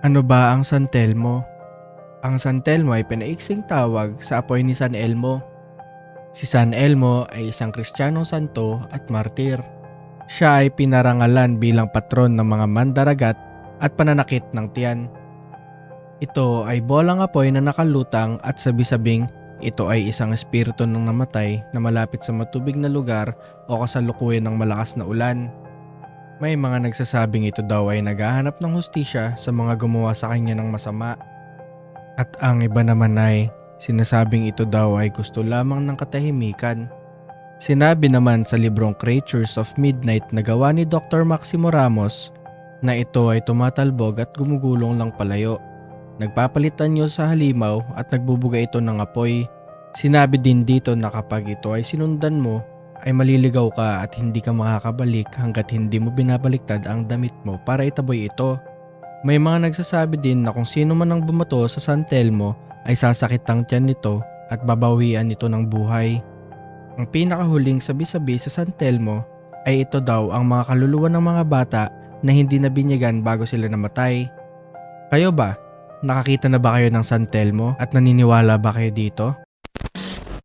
Ano ba ang San Telmo? Ang San Telmo ay pinaiksing tawag sa apoy ni San Elmo. Si San Elmo ay isang kristyanong santo at martir. Siya ay pinarangalan bilang patron ng mga mandaragat at pananakit ng tiyan. Ito ay bolang apoy na nakalutang at sabi-sabing ito ay isang espiritu ng namatay na malapit sa matubig na lugar o kasalukuyan ng malakas na ulan. May mga nagsasabing ito daw ay naghahanap ng hustisya sa mga gumawa sa kanya ng masama. At ang iba naman ay sinasabing ito daw ay gusto lamang ng katahimikan. Sinabi naman sa librong Creatures of Midnight na gawa ni Dr. Maximo Ramos na ito ay tumatalbog at gumugulong lang palayo. Nagpapalitan niyo sa halimaw at nagbubuga ito ng apoy. Sinabi din dito na kapag ito ay sinundan mo, ay maliligaw ka at hindi ka makakabalik hanggat hindi mo binabaliktad ang damit mo para itaboy ito. May mga nagsasabi din na kung sino man ang bumato sa San Telmo ay sasakit ang tiyan nito at babawian ito ng buhay. Ang pinakahuling sabi-sabi sa San Telmo ay ito daw ang mga kaluluwa ng mga bata na hindi nabinyagan bago sila namatay. Kayo ba? Nakakita na ba kayo ng San Telmo at naniniwala ba kayo dito?